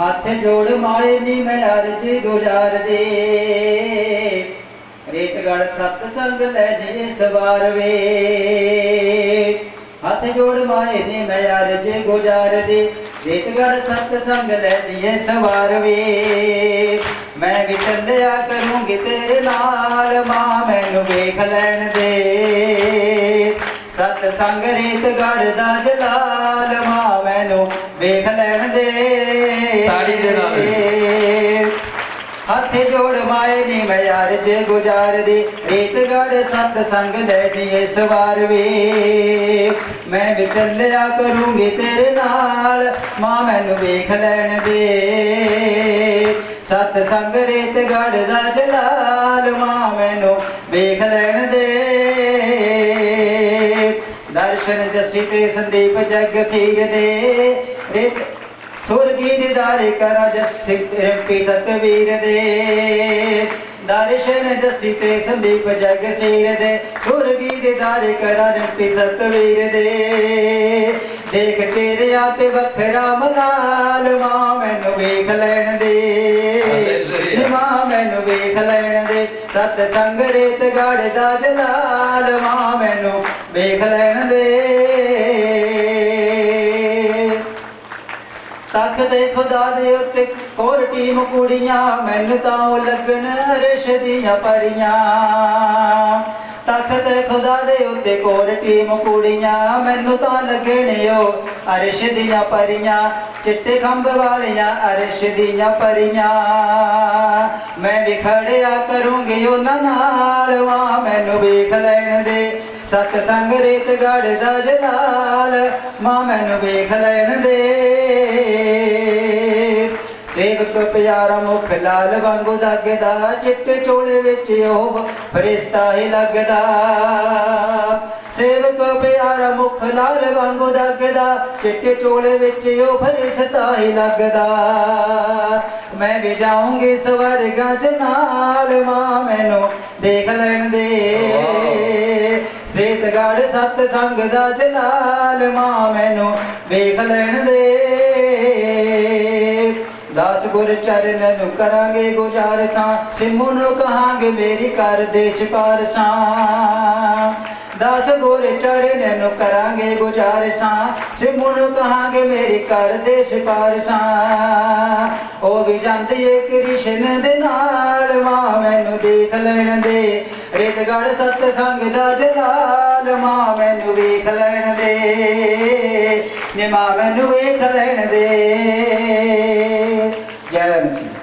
ਹੱਥ ਜੋੜ ਮਾਏ ਨੀ ਮੈਂ ਅਰਜ ਗੁਜ਼ਾਰ ਦੇ। ਰੇਤਗੜ ਸਤ ਸੰਗ ਲੈ ਜੇ ਸਵਾਰ ਵੇ। ਹੱਥ ਜੋੜ ਮਾਏ ਨੀ ਮੈਂ ਅਰਜ ਗੁਜ਼ਾਰ ਦੇ। ਰੇਤਗੜ ਸਤ ਸੰਗ ਲੈ ਜੇ ਸਵਾਰ ਵੇ। ਮੈਂ ਵੀ ਚੱਲਿਆ ਕਰੂੰਗੀ ਤੇਰੇ ਨਾਲ, ਮਾਂ ਮੈਨੂੰ ਵੇਖ ਲੈਣ ਦੇ। ਸਤ ਸੰਗ ਰੇਤ ਦਾ ਜਲਾਲ, ਮਾਂ ਮੈਨੂੰ ਵੇਖ ਲੈਣ ਦੇ। ਤਾੜੀ ਦੇ ਨਾਲ। ਹੱਥ ਜੋੜ ਮਾਏ ਨੀ ਮੈਂ ਯਾਰ ਜੇ ਗੁਜ਼ਾਰ ਦੇ ਰੇਤ ਗੜ ਸਤ ਸੰਗ ਲੈ ਜੀਏ ਸਵਾਰ ਵੇ। ਮੈਂ ਵੀ ਚੱਲਿਆ ਕਰੂੰਗੀ ਤੇਰੇ ਨਾਲ ਮਾਂ ਮੈਨੂੰ ਵੇਖ ਲੈਣ ਦੇ। ਸਤ ਸੰਗ ਰੇਤ ਗੜ ਦਾ ਜਲਾਲ ਮਾਂ ਮੈਨੂੰ ਵੇਖ ਲੈਣ ਦਰਸ਼ਨ ਜਸੀ ਤੇ ਸੰਦੀਪ ਜਗ ਸੀਰ ਦੇ। ਰਿਤ ਸੁਰਗੀ ਦੀਦਾਰੇ ਕਰਾਂ ਜਸ ਰਿੰਪੀ ਸਤਵੀਰ ਦੇ। ਦਰਸ਼ਨ ਜਸੀ ਤੇ ਸੰਦੀਪ ਜਗ ਸੀਰ ਦੇ। ਸੁਰਗੀ ਦੀਦਾਰੇ ਕਰਾਂ ਰਿੰਪੀ ਸਤਵੀਰ ਦੇ। ਦੇਖ ਤੇਰਿਆਂ ਤੇ ਵੱਖਰਾ ਮਲਾਲ ਮਾਂ, ਮੈਨੂੰ ਵੇਖ ਲੈਣ ਦੇ। ਸਤ ਸੰਗ ਰੇਤ ਗੜ ਦਾ ਜਲਾਲ ਮਾਂ ਮੈਨੂੰ ਵੇਖ ਲੈਣ ਦੇ। ਤੱਕ ਦੇ ਖੁਦਾ ਦੇ ਉੱਤੇ ਕੋਰਟੀ ਮੁਕੂੜੀਆਂ ਮੈਨੂੰ ਤਾਂ ਉਹ ਲੱਗਣ ਰਿਸ਼ ਦੀਆਂ ਪਰੀਆਂ। ਤਖਤ ਖੁਦਾ ਦੇ ਉੱਤੇ ਕੋਰ ਟੀਮ ਕੁੜੀਆਂ, ਮੈਨੂੰ ਤਾਂ ਲੱਗਣ ਉਹ ਅਰਸ਼ ਦੀਆਂ ਪਰੀਆਂ। ਚਿੱਟੇ ਖੰਭ ਵਾਲੀਆਂ, ਅਰਸ਼ ਦੀਆਂ ਪਰੀਆਂ। ਮੈਂ ਵੀ ਖੜਿਆ ਕਰੂੰਗੀ ਉਹਨਾਂ ਨਾਲ ਵਾ ਮੈਨੂੰ ਵੇਖ ਲੈਣ ਦੇ। ਸਤ ਸੰਗ ਰੇਤ ਗੜ ਦਾ ਜਲਾਲ ਮਾਂ ਮੈਨੂੰ ਵੇਖ ਲੈਣ ਦੇ। ਸੇਵਕ ਪਿਆਰਾ ਮੁਖ ਲਾਲ ਵਾਂਗੂ ਦਾਗਦਾ, ਚਿੱਟੇ ਚੋਲੇ ਵਿੱਚ ਉਹ ਫਰਿਸ਼ਤਾ ਹੀ ਲੱਗਦਾ। ਸੇਵਕ ਪਿਆਰਾ ਮੁਖ ਲਾਲ ਵਾਂਗੂ ਦਗਦਾ ਚਿੱਟੇ ਚੋਲੇ ਵਿੱਚ ਉਹ ਫਰਿਸ਼ਤਾ ਹੀ ਲੱਗਦਾ। ਮੈਂ ਵੀ ਜਾਊਂਗੀ ਸਵਰਗਾਂ ਚ ਨਾਲ ਮਾਂ ਮੈਨੂੰ ਦੇਖ ਲੈਣ ਦੇ। ਸ੍ਰੀਤਗੜ ਸਤ ਸੰਗ ਦਾ ਜਲਾਲ ਮਾਂ ਮੈਨੂੰ ਵੇਖ ਲੈਣ ਦੇ। ਦਾਸ ਗੁਰ ਚਰਨ ਨੂੰ ਕਰਾਂਗੇ ਗੁਜ਼ਾਰਸਾਂ ਸਿਮੂ ਨੂੰ ਕਹਾਂਗੇ ਮੇਰੀ ਕਰ ਦੇ ਸਿਫਾਰਸਾਂ ਦਾਸ ਗੁਰ ਚਾਰੇ ਨੂੰ ਕਰਾਂਗੇ ਗੁਜ਼ਾਰਸਾਂ ਸਿਮੂ ਨੂੰ ਕਹਾਂਗੇ ਮੇਰੇ ਘਰ ਦੇ ਸਿਫਾਰਸਾਂ। ਉਹ ਵੀ ਜਾਂਦੀ ਏ ਕ੍ਰਿਸ਼ਨ ਦੇ ਨਾਲ, ਮਾਂ ਮੈਨੂੰ ਦੇਖ ਲੈਣ ਦੇ। ਰਿਤਗੜ ਸਤ ਸੰਗ ਦਾ ਜਲਾਲ, ਮਾਂ ਮੈਨੂੰ ਵੇਖ ਲੈਣ ਦੇ। ਨੀ ਮਾਂ ਮੈਨੂੰ ਵੇਖ ਲੈਣ ਦੇ। ਜੈ ਮਸੀਹ